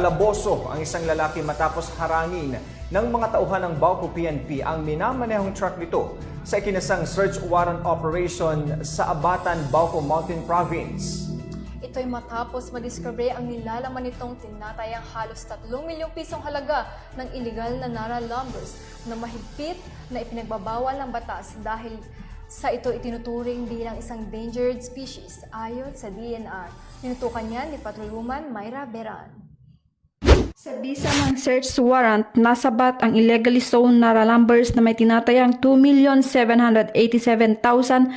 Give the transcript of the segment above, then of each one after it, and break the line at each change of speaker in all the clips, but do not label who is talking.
Laboso ang isang lalaki matapos harangin ng mga tauhan ng Bauco PNP ang minamanehong truck nito sa ikinasang search warrant operation sa Abatan, Bauco Mountain Province.
Ito'y matapos madiscover ang nilalaman nitong tinatayang halos 3 milyong pisong halaga ng illegal na Nara lumbers na mahigpit na ipinagbabawal ng batas dahil sa ito itinuturing bilang isang endangered species ayon sa DNR. Tinutukan niya ni Patrolwoman Myra Beran.
Sa bisa ng search warrant, nasabat ang illegally sown Nara Lumbers na may tinatayang 2,787,609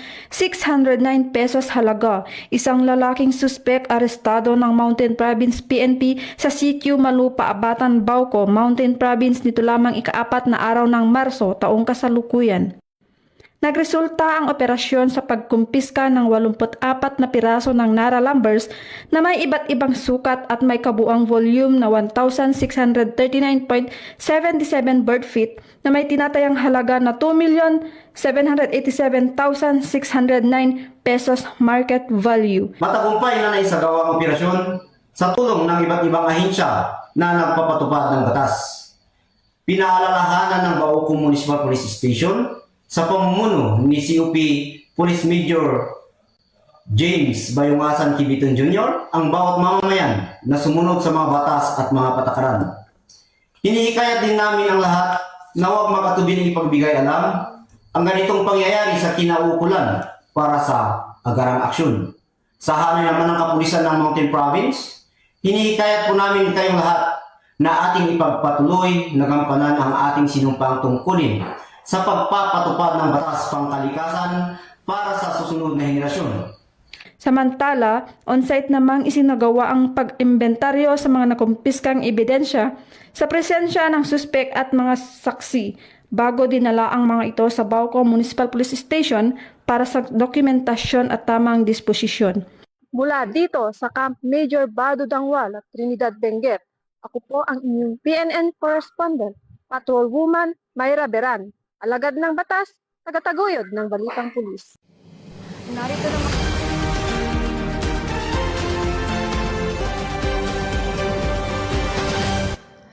pesos halaga. Isang lalaking suspek arestado ng Mountain Province PNP sa CQ Malupa, Abatan, Bauco, Mountain Province nito lamang ikaapat na araw ng Marso taong kasalukuyan. Nagresulta ang operasyon sa pagkumpiska ng 84 na piraso ng Nara Lumbers na may iba't ibang sukat at may kabuang volume na 1,639.77 bird feet na may tinatayang halaga na 2,787,609 pesos market value.
Matagumpay na naisagawa ang operasyon sa tulong ng iba't ibang ahensya na nagpapatupad ng batas. Pinaalalahanan ng Bauco Municipal Police Station sa pamumuno ni COP Police Major James Bayungasan Kibiton Jr. ang bawat mamamayan na sumunod sa mga batas at mga patakaran. Hinihikayat din namin ang lahat na huwag makatubiling ipagbigay alam ang ganitong pangyayari sa kinaukulan para sa agarang aksyon. Sa hanay naman ng kapulisan ng Mountain Province, hinihikayat po namin kayong lahat na ating ipagpatuloy na gampanan ang ating sinumpang tungkulin sa pagpapatupad ng batas pangkalikasan para sa susunod na henerasyon.
Samantala, on-site namang isinagawa ang pag-imbentaryo sa mga nakumpiskang ebidensya sa presensya ng suspek at mga saksi bago dinala ang mga ito sa Bauco Municipal Police Station para sa dokumentasyon at tamang disposisyon. Mula dito sa Camp Major Bado Dangwal at Trinidad Benguet, ako po ang inyong PNN correspondent, Patrolwoman Myra Beran, alagad ng batas, tagataguyod ng Balitang Pulis.
Narito naman